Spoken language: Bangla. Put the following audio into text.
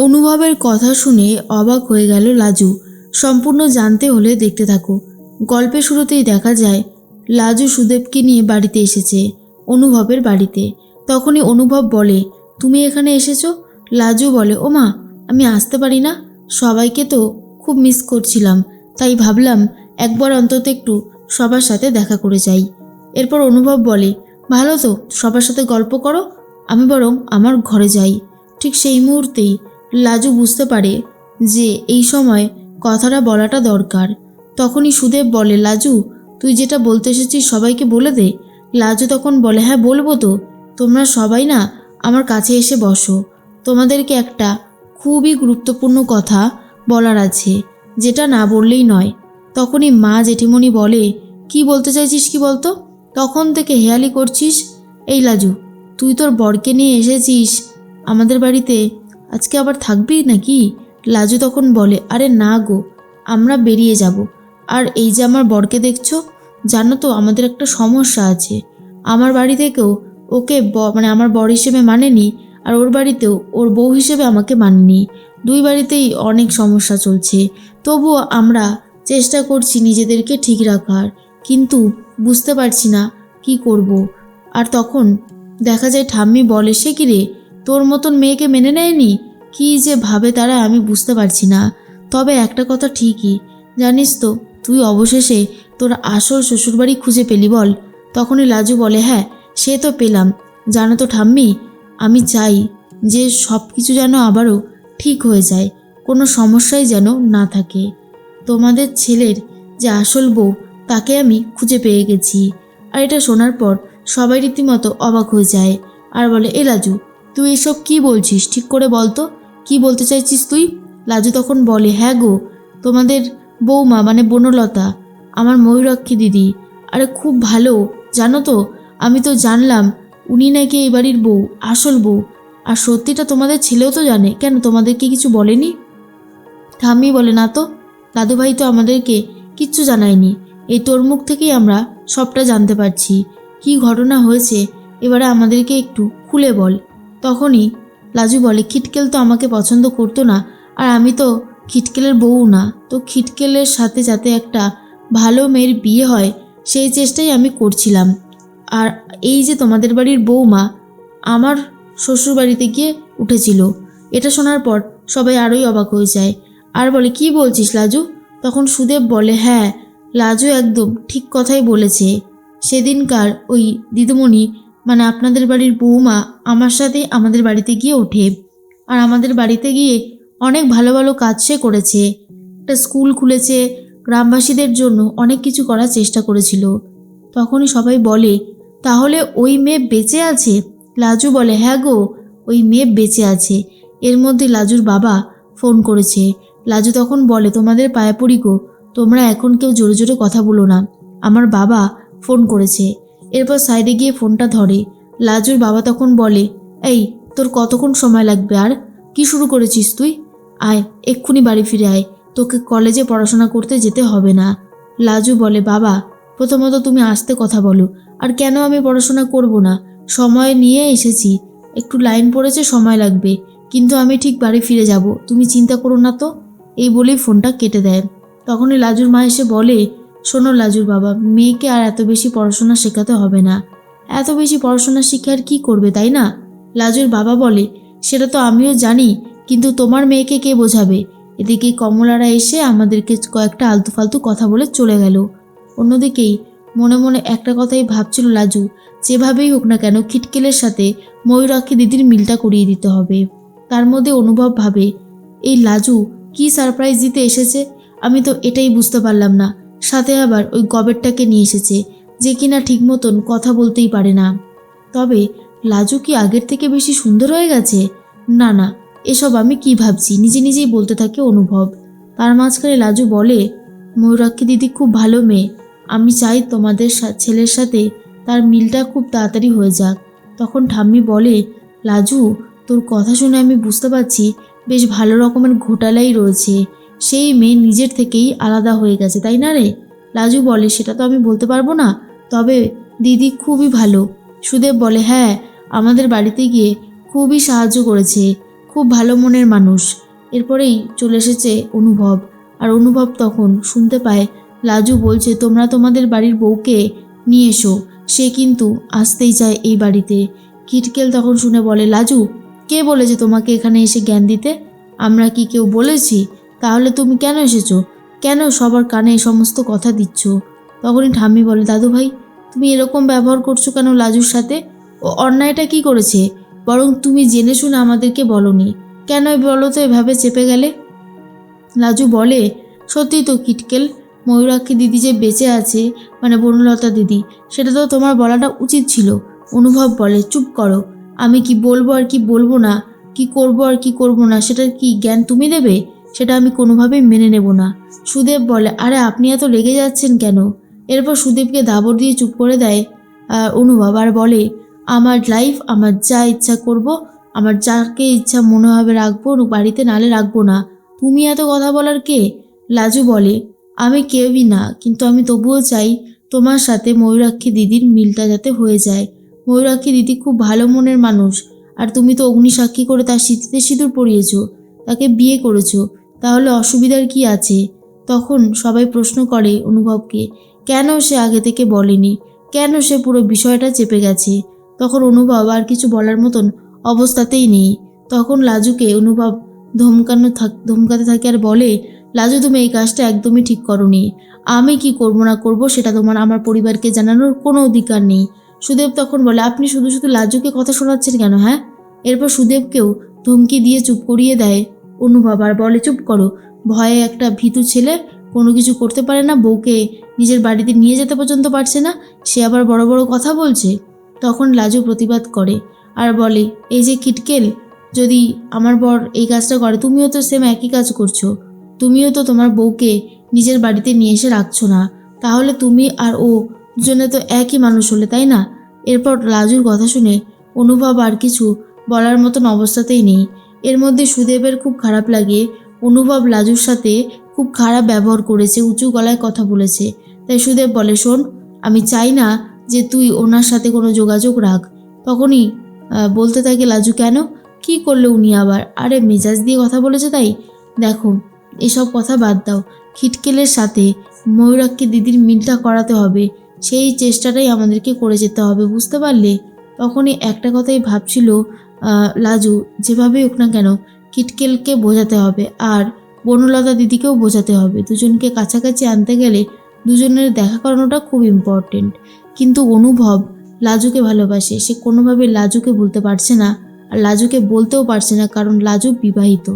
অনুভবের কথা শুনে অবাক হয়ে গেল লাজু। সম্পূর্ণ জানতে হলে দেখতে থাকো। গল্পের শুরুতেই দেখা যায়, লাজু সুদেবকে নিয়ে বাড়িতে এসেছে, অনুভবের বাড়িতে। তখনই অনুভব বলে, তুমি এখানে এসেছ? লাজু বলে, ও মা, আমি আসতে পারি না। সবাইকে তো খুব মিস করছিলাম। তাই ভাবলাম একবার অন্তত একটু সবার সাথে দেখা করে যাই। এরপর অনুভব বলে, ভালো তো, সবার সাথে গল্প করো। আমি বরং আমার ঘরে যাই। ঠিক সেই মুহূর্তেই লাজু বুঝতে পারে যে এই সময় কথাটা বলাটা দরকার। তখনই সুদেব বলে, লাজু, তুই যেটা বলতে এসেছিস সবাইকে বলে দে। লাজু তখন বলে হ্যাঁ বলব তো। তোমরা সবাই না আমার কাছে এসে বসো। তোমাদেরকে একটা খুবই গুরুত্বপূর্ণ কথা বলার আছে, যেটা না বললেই নয়। তখনই মা জেঠিমণি বলে, কি বলতে চাইছিস কি বলতো? তখন থেকে হেয়ালি করছিস? এই লাজু, তুই তোর বরকে নিয়ে এসেছিস আমাদের বাড়িতে। আজকে আবার থাকবি নাকি? লাজু তখন বলে, আরে না গো, আমরা বেরিয়ে যাব। আর এই যে আমার বরকে দেখছ, জানো তো আমাদের একটা সমস্যা আছে। আমার বাড়ি থেকেও ওকে ব- মানে আমার বর হিসেবে মানেনি, আর ওর বাড়িতেও ওর বউ হিসেবে আমাকে মানেনি। দুই বাড়িতেই অনেক সমস্যা চলছে। তবুও আমরা চেষ্টা করছি নিজেদেরকে ঠিক রাখার, কিন্তু বুঝতে পারছি না কি করব। আর তখন দেখা যায় ঠাম্মি বলে, সে কি রে? তোর মতন মেয়েকে মেনে নেয়নি? কি যে ভাবে তারা আমি বুঝতে পারছি না। তবে একটা কথা ঠিকই। জানিস তো, তুই অবশেষে তোর আসল শ্বশুরবাড়ি খুঁজে পেলি বল। তখনই লাজু বলে হ্যাঁ সে তো পেলাম। জানো তো ঠাম্মি, আমি চাই যে সব কিছু যেন আবারও ঠিক হয়ে যায়, কোনো সমস্যাই যেন না থাকে। তোমাদের ছেলের যে আসল বউ, তাকে আমি খুঁজে পেয়ে গেছি। আর এটা শোনার পর সবাই রীতিমতো অবাক হয়ে যায়। আর বলে, এ লাজু, তুই এসব কি বলছিস? ঠিক করে বল তো। কি বলতে চাইছিস তুই? লাজু তখন বলে হ্যাঁ গো, তোমাদের বৌমা মানে বনলতা, আমার ময়ূরাক্ষী দিদি। আরে খুব ভালো, জানো তো? আমি তো জানলাম, উনি নাকি এই বাড়ির বউ, আসল বউ। আর সত্যিটা তোমাদের ছেলেও তো জানে, কেন তোমাদেরকে কিছু বলেনি? ঠাম্মি বলে, না তো, দাদুভাই তো আমাদেরকে কিচ্ছু জানায়নি। এই তোর মুখ থেকেই আমরা সবটা জানতে পারছি। কি ঘটনা হয়েছে, এবারে আমাদেরকে একটু খুলে বল। তখনই লাজু বলে, খিটকেল তো আমাকে পছন্দ করতো না, আর আমি তো খিটকেলের বউ না। তো খিটকেলের সাথে যাতে একটা ভালো মেয়ের বিয়ে হয়, সেই চেষ্টাই আমি করছিলাম। আর এই যে তোমাদের বাড়ির বউমা, আমার শ্বশুর বাড়িতে গিয়ে উঠেছিল। এটা শোনার পর সবাই আরোই অবাক হয়ে যায়। আর বলে, কি বলছিস লাজু? তখন সুদেব বলে হ্যাঁ লাজু একদম ঠিক কথাই বলেছে। সেদিনকার ওই দিদিমণি মানে আপনাদের বাড়ির বৌমা আমার সাথে আমাদের বাড়িতে গিয়ে ওঠে। আর আমাদের বাড়িতে গিয়ে অনেক ভালো ভালো কাজ সে করেছে। একটা স্কুল খুলেছে, গ্রামবাসীদের জন্য অনেক কিছু করার চেষ্টা করেছিল। তখনই সবাই বলে, তাহলে ওই মেয়ে বেঁচে আছে? লাজু বলে হ্যাঁ গো, ওই মেয়ে বেঁচে আছে। এর মধ্যে লাজুর বাবা ফোন করেছে। লাজু তখন বলে, তোমাদের পায়ে পড়ি গো, তোমরা এখন কেউ জোরে জোরে কথা বলো না। আমার বাবা ফোন করেছে। এরপর সাইডে গিয়ে ফোনটা ধরে। লাজুর বাবা তখন বলে, এই, তোর কতক্ষণ সময় লাগবে আর? কি শুরু করেছিস তুই? আয়, এক্ষুনি বাড়ি ফিরে আয়। তোকে কলেজে পড়াশোনা করতে যেতে হবে না। লাজু বলে, বাবা, প্রথমত তুমি আসতে কথা বলো। আর কেন আমি পড়াশোনা করব না? সময় নিয়ে এসেছি। একটু লাইন পড়েছে, সময় লাগবে। কিন্তু আমি ঠিক বাড়ি ফিরে যাব। তুমি চিন্তা করো না তো। এই বলেই ফোনটা কেটে দেয়। তখনই লাজুর মা এসে বলে শোনো লাজুর বাবা, মেয়েকে আর এত বেশি পড়াশোনা শেখাতে হবে না। এত বেশি পড়াশোনা শিখে আর কি করবে, তাই না? লাজুর বাবা বলে, সেটা তো আমিও জানি, কিন্তু তোমার মেয়েকে কে বোঝাবে? এদিকে কমলারা এসে আমাদেরকে কয়েকটা আলতু ফালতু কথা বলে চলে গেল। অন্যদিকেই মনে মনে একটা কথাই ভাবছিল লাজু, যেভাবেই হোক না কেন খিটকেলের সাথে ময়ূরাক্ষী দিদির মিলটা করিয়ে দিতে হবে। তার মধ্যে অনুভব ভাবে, এই লাজু কি সারপ্রাইজ দিতে এসেছে? আমি তো এটাই বুঝতে পারলাম না। সাথে আবার ওই গবেরটাকে নিয়ে এসেছে, যে কিনা ঠিক মতন কথা বলতেই পারে না। তবে, লাজু কি আগের থেকে বেশি সুন্দর হয়ে গেছে? না না, এসব আমি কি ভাবছি, নিজে নিজেই বলতে থাকে অনুভব। তার মাঝখানে লাজু বলে, ময়ূরাক্ষী দিদি খুব ভালো মেয়ে। আমি চাই তোমাদের ছেলের সাথে তার মিলটা খুব তাড়াতাড়ি হয়ে যাক। তখন ঠাম্মি বলে, লাজু, তোর কথা শুনে আমি বুঝতে পারছি, বেশ ভালো রকমের ঘোটালাই রয়েছে। সেই মেয়ে নিজের থেকেই আলাদা হয়ে গেছে, তাই না রে? লাজু বলে, সেটা তো আমি বলতে পারব না। তবে দিদি খুবই ভালো। সুদেব বলে হ্যাঁ আমাদের বাড়িতে গিয়ে খুবই সাহায্য করেছে। খুব ভালো মনের মানুষ। এরপরেই চলে এসেছে অনুভব। আর অনুভব তখন শুনতে পায়, লাজু বলছে, তোমরা তোমাদের বাড়ির বউকে নিয়ে এসো। সে কিন্তু আসতেই চায় এই বাড়িতে। কিটকেল তখন শুনে বলে, লাজু, কে বলেছে তোমাকে এখানে এসে জ্ঞান দিতে? আমরা কি কেউ বলেছি? তাহলে তুমি কেন এসেছ? কেন সবার কানে এই সমস্ত কথা দিচ্ছ? তখনই ঠাম্মি বলে, দাদু ভাই, তুমি এরকম ব্যবহার করছ কেন লাজুর সাথে? ও অন্যায়টা কি করেছে? বরং তুমি জেনে শুনে আমাদেরকে বলনি। কেন বলো তো, এভাবে চেপে গেলে? লাজু বলে, সত্যি তো কিটকেল, ময়ূরাক্ষী দিদি যে বেঁচে আছে মানে বনলতা দিদি, সেটা তো তোমার বলাটা উচিত ছিল। অনুভব বলে, চুপ করো। আমি কি বলব আর কি বলব না? কি করব আর কি করব না? সেটার কি জ্ঞান তুমি দেবে? সেটা আমি কোনোভাবেই মেনে নেব না। সুদেব বলে, আরে, আপনি এত রেগে যাচ্ছেন কেন? এরপর সুদেবকে দাবর দিয়ে চুপ করে দেয় অনুভব আর বলে, আমার লাইফ আমার যা ইচ্ছা করব, আমার যাকে ইচ্ছা মনে হবে রাখব, বাড়িতে নালে রাখব না। তুমি এত কথা বলার কে? লাজু বলে, আমি কেউই না, কিন্তু আমি তবুও চাই তোমার সাথে ময়ূরাক্ষী দিদির মিলটা যাতে হয়ে যায়। ময়ূরাক্ষী দিদি খুব ভালো মনের মানুষ, আর তুমি তো অগ্নিসাক্ষী করে তার স্মৃতিতে সিঁদুর পরিয়েছো, তাকে বিয়ে করেছ। তাহলে অসুবিধার কি আছে? তখন সবাই প্রশ্ন করে অনুভবকে, কেন সে আগে থেকে বলেনি? কেন সে পুরো বিষয়টা চেপে গেছে? তখন অনুভব আর কিছু বলার মতন অবস্থাতেই নেই। তখন লাজুকে অনুভব ধমকানো থাক, ধমকাতে থাকে আর বলে, লাজু, তুমি এই কাজটা একদমই ঠিক করনি। আমি কি করব না করব সেটা তোমার, আমার পরিবারকে জানানোর কোনো অধিকার নেই। সুদেব তখন বলে, আপনি শুধু শুধু লাজুকে কথা শোনাচ্ছেন কেন হ্যাঁ? এরপর সুদেবকেও ধমকি দিয়ে চুপ করিয়ে দেয়। অনুভব, আর বলে, চুপ করো। ভয়ে একটা ভীতু ছেলে কোনো কিছু করতে পারে না, বউকে নিজের বাড়িতে নিয়ে যেতে পর্যন্ত পারছে না। সে আবার বড় বড় কথা বলছে। তখন লাজু প্রতিবাদ করে, আর বলে, এই যে কিটকেল যদি আমার বর এই কাজটা করে, তুমিও তো সেম একই কাজ করছ। তুমিও তো তোমার বউকে নিজের বাড়িতে নিয়ে এসে রাখছো না। তাহলে তুমি আর ও দুজনে তো একই মানুষ হলে, তাই না? এরপর লাজুর কথা শুনে অনুভব আর কিছু বলার মতন অবস্থাতেই নেই। এর মধ্যে সুদেবের খুব খারাপ লাগে। অনুভব লাজুর সাথে খুব খারাপ ব্যবহার করেছে, উঁচু গলায় কথা বলেছে। তাই সুদেব বলে, শোন, আমি চাই না যে তুই ওনার সাথে কোনো যোগাযোগ রাখ। তখনই বলতে থাকে লাজু, কেন? কি করলে উনি আবার? আরে, মেজাজ দিয়ে কথা বলেছে তাই? দেখো, এসব কথা বাদ দাও। খিটকেলের সাথে ময়ূরাক্ষী দিদির মিলটা করাতে হবে। সেই চেষ্টাটাই আমাদেরকে করে যেতে হবে, বুঝতে পারলে? তখনই একটা কথাই ভাবছিল লাজু, যেভাবেই হোক না কেন, কিটকেলকে বোঝাতে হবে আর বনলতা দিদিকেও বোঝাতে হবে। দুজনকে কাছাকাছি আনতে গেলে দুজনের দেখা করানোটা খুব ইম্পর্টেন্ট কিন্তু অনুভব লাজুকে ভালোবাসে। সে কোনোভাবে লাজুকে বলতে পারছে না আর লাজুকে বলতেও পারছে না, কারণ লাজু বিবাহিত।